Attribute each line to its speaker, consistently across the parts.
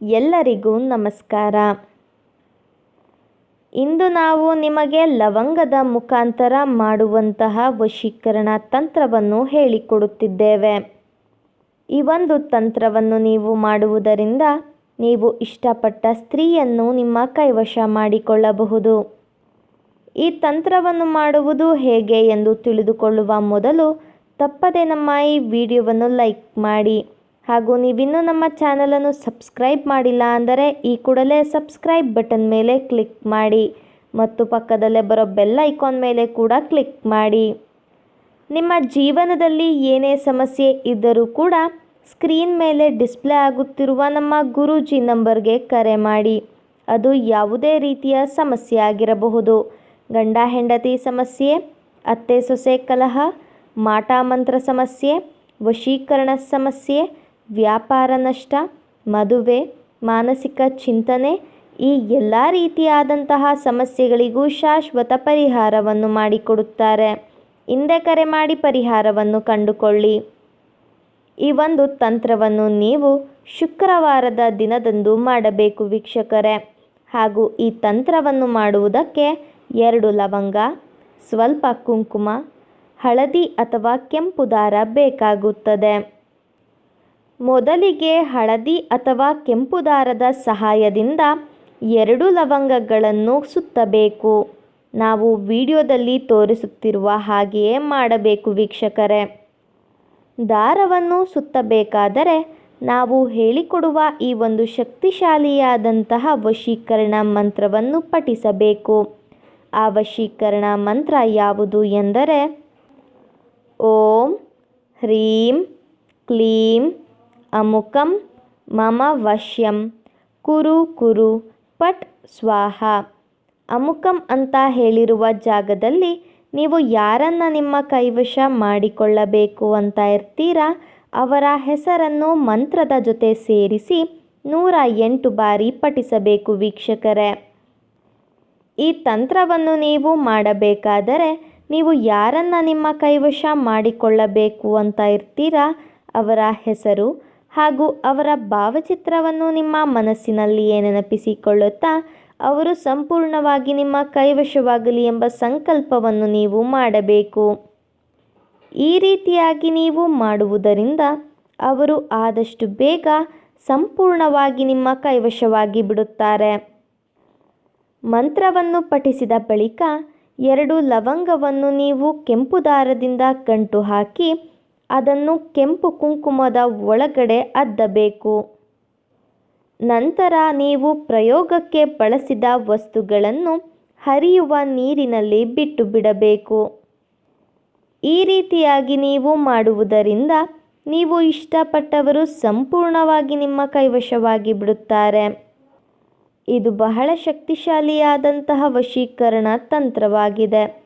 Speaker 1: ಎಲ್ಲರಿಗೂ ನಮಸ್ಕಾರ. ಇಂದು ನಾವು ನಿಮಗೆ ಲವಂಗದ ಮುಖಾಂತರ ಮಾಡುವಂತಹ ವಶೀಕರಣ ತಂತ್ರವನ್ನು ಹೇಳಿಕೊಡುತ್ತಿದ್ದೇವೆ. ಈ ಒಂದು ತಂತ್ರವನ್ನು ನೀವು ಮಾಡುವುದರಿಂದ ನೀವು ಇಷ್ಟಪಟ್ಟ ಸ್ತ್ರೀಯನ್ನು ನಿಮ್ಮ ಕೈವಶ ಮಾಡಿಕೊಳ್ಳಬಹುದು. ಈ ತಂತ್ರವನ್ನು ಮಾಡುವುದು ಹೇಗೆ ಎಂದು ತಿಳಿದುಕೊಳ್ಳುವ ಮೊದಲು ತಪ್ಪದೆ ನಮ್ಮ ಈ ವಿಡಿಯೋವನ್ನು ಲೈಕ್ ಮಾಡಿ. ಹಾಗೂ ನೀವಿನ್ನೂ ನಮ್ಮ ಚಾನಲನ್ನು ಸಬ್ಸ್ಕ್ರೈಬ್ ಮಾಡಿಲ್ಲ ಅಂದರೆ ಈ ಕೂಡಲೇ ಸಬ್ಸ್ಕ್ರೈಬ್ ಬಟನ್ ಮೇಲೆ ಕ್ಲಿಕ್ ಮಾಡಿ ಮತ್ತು ಪಕ್ಕದಲ್ಲೇ ಬರೋ ಬೆಲ್ ಐಕಾನ್ ಮೇಲೆ ಕೂಡ ಕ್ಲಿಕ್ ಮಾಡಿ. ನಿಮ್ಮ ಜೀವನದಲ್ಲಿ ಏನೇ ಸಮಸ್ಯೆ ಇದ್ದರೂ ಕೂಡ ಸ್ಕ್ರೀನ್ ಮೇಲೆ ಡಿಸ್ಪ್ಲೇ ಆಗುತ್ತಿರುವ ನಮ್ಮ ಗುರುಜಿ ನಂಬರ್ಗೆ ಕರೆ ಮಾಡಿ. ಅದು ಯಾವುದೇ ರೀತಿಯ ಸಮಸ್ಯೆ ಆಗಿರಬಹುದು. ಗಂಡ ಹೆಂಡತಿ ಸಮಸ್ಯೆ, ಅತ್ತೆ ಸೊಸೆ ಕಲಹ, ಮಾಟ ಮಂತ್ರ ಸಮಸ್ಯೆ, ವಶೀಕರಣ ಸಮಸ್ಯೆ ವ್ಯಾಪಾರ ನಷ್ಟ, ಮದುವೆ, ಮಾನಸಿಕ ಚಿಂತನೆ ಈ ಎಲ್ಲ ರೀತಿಯಾದಂತಹ ಸಮಸ್ಯೆಗಳಿಗೂ ಶಾಶ್ವತ ಪರಿಹಾರವನ್ನು ಮಾಡಿಕೊಡುತ್ತಾರೆ. ಹಿಂದೆ ಕರೆ ಮಾಡಿ ಪರಿಹಾರವನ್ನು ಕಂಡುಕೊಳ್ಳಿ. ಈ ಒಂದು ತಂತ್ರವನ್ನು ನೀವು ಶುಕ್ರವಾರದ ದಿನದಂದು ಮಾಡಬೇಕು ವೀಕ್ಷಕರೇ. ಹಾಗೂ ಈ ತಂತ್ರವನ್ನು ಮಾಡುವುದಕ್ಕೆ ಎರಡು ಲವಂಗ, ಸ್ವಲ್ಪ ಕುಂಕುಮ, ಹಳದಿ ಅಥವಾ ಕೆಂಪು ದಾರ ಬೇಕಾಗುತ್ತದೆ. ಮೊದಲಿಗೆ ಹಳದಿ ಅಥವಾ ಕೆಂಪು ದಾರದ ಸಹಾಯದಿಂದ ಎರಡು ಲವಂಗಗಳನ್ನು ಸುತ್ತಬೇಕು. ನಾವು ವಿಡಿಯೋದಲ್ಲಿ ತೋರಿಸುತ್ತಿರುವ ಹಾಗೆಯೇ ಮಾಡಬೇಕು ವೀಕ್ಷಕರೇ. ದಾರವನ್ನು ಸುತ್ತಬೇಕಾದರೆ ನಾವು ಹೇಳಿಕೊಡುವ ಈ ಒಂದು ಶಕ್ತಿಶಾಲಿಯಾದಂತಹ ವಶೀಕರಣ ಮಂತ್ರವನ್ನು ಪಠಿಸಬೇಕು. ಆ ವಶೀಕರಣ ಮಂತ್ರ ಯಾವುದು ಎಂದರೆ, ಓಂ ಹ್ರೀಂ ಕ್ಲೀಂ ಅಮುಕಂ ಮಮ ವಶ್ಯಂ ಕುರು ಕುರು ಪಟ್ ಸ್ವಾಹ ಅಮುಕಂ ಅಂತ ಹೇಳಿರುವ ಜಾಗದಲ್ಲಿ ನೀವು ಯಾರನ್ನ ನಿಮ್ಮ ಕೈವಶ ಮಾಡಿಕೊಳ್ಳಬೇಕು ಅಂತ ಇರ್ತೀರಾ? ಅವರ ಹೆಸರನ್ನು ಮಂತ್ರದ ಜೊತೆ ಸೇರಿಸಿ ನೂರ ಎಂಟು ಬಾರಿ ಪಠಿಸಬೇಕು ವೀಕ್ಷಕರೇ. ಈ ತಂತ್ರವನ್ನು ನೀವು ಮಾಡಬೇಕಾದರೆ ನೀವು ಯಾರನ್ನ ನಿಮ್ಮ ಕೈವಶ ಮಾಡಿಕೊಳ್ಳಬೇಕು ಅಂತ ಇರ್ತೀರಾ? ಅವರ ಹೆಸರು ಹಾಗೂ ಅವರ ಭಾವಚಿತ್ರವನ್ನು ನಿಮ್ಮ ಮನಸ್ಸಿನಲ್ಲಿಯೇ ನೆನಪಿಸಿಕೊಳ್ಳುತ್ತಾ, ಅವರು ಸಂಪೂರ್ಣವಾಗಿ ನಿಮ್ಮ ಕೈವಶವಾಗಲಿ ಎಂಬ ಸಂಕಲ್ಪವನ್ನು ನೀವು ಮಾಡಬೇಕು. ಈ ರೀತಿಯಾಗಿ ನೀವು ಮಾಡುವುದರಿಂದ ಅವರು ಆದಷ್ಟು ಬೇಗ ಸಂಪೂರ್ಣವಾಗಿ ನಿಮ್ಮ ಕೈವಶವಾಗಿ ಬಿಡುತ್ತಾರೆ. ಮಂತ್ರವನ್ನು ಪಠಿಸಿದ ಬಳಿಕ ಎರಡು ಲವಂಗವನ್ನು ನೀವು ಕೆಂಪು ದಾರದಿಂದ ಗಂಟು ಹಾಕಿ ಅದನ್ನು ಕೆಂಪು ಕುಂಕುಮದ ಒಳಗಡೆ ಅದ್ದಬೇಕು. ನಂತರ ನೀವು ಪ್ರಯೋಗಕ್ಕೆ ಬಳಸಿದ ವಸ್ತುಗಳನ್ನು ಹರಿಯುವ ನೀರಿನಲ್ಲಿ ಬಿಟ್ಟು ಬಿಡಬೇಕು. ಈ ರೀತಿಯಾಗಿ ನೀವು ಮಾಡುವುದರಿಂದ ನೀವು ಇಷ್ಟಪಟ್ಟವರು ಸಂಪೂರ್ಣವಾಗಿ ನಿಮ್ಮ ಕೈವಶವಾಗಿ ಬಿಡುತ್ತಾರೆ. ಇದು ಬಹಳ ಶಕ್ತಿಶಾಲಿಯಾದಂತಹ ವಶೀಕರಣ ತಂತ್ರವಾಗಿದೆ.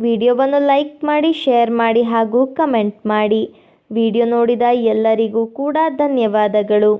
Speaker 1: ವಿಡಿಯೋವನ್ನು ಲೈಕ್ ಮಾಡಿ ಶೇರ್ ಮಾಡಿ ಹಾಗೂ ಕಮೆಂಟ್ ಮಾಡಿ. ವಿಡಿಯೋ ನೋಡಿದ ಎಲ್ಲರಿಗೂ ಕೂಡ ಧನ್ಯವಾದಗಳು.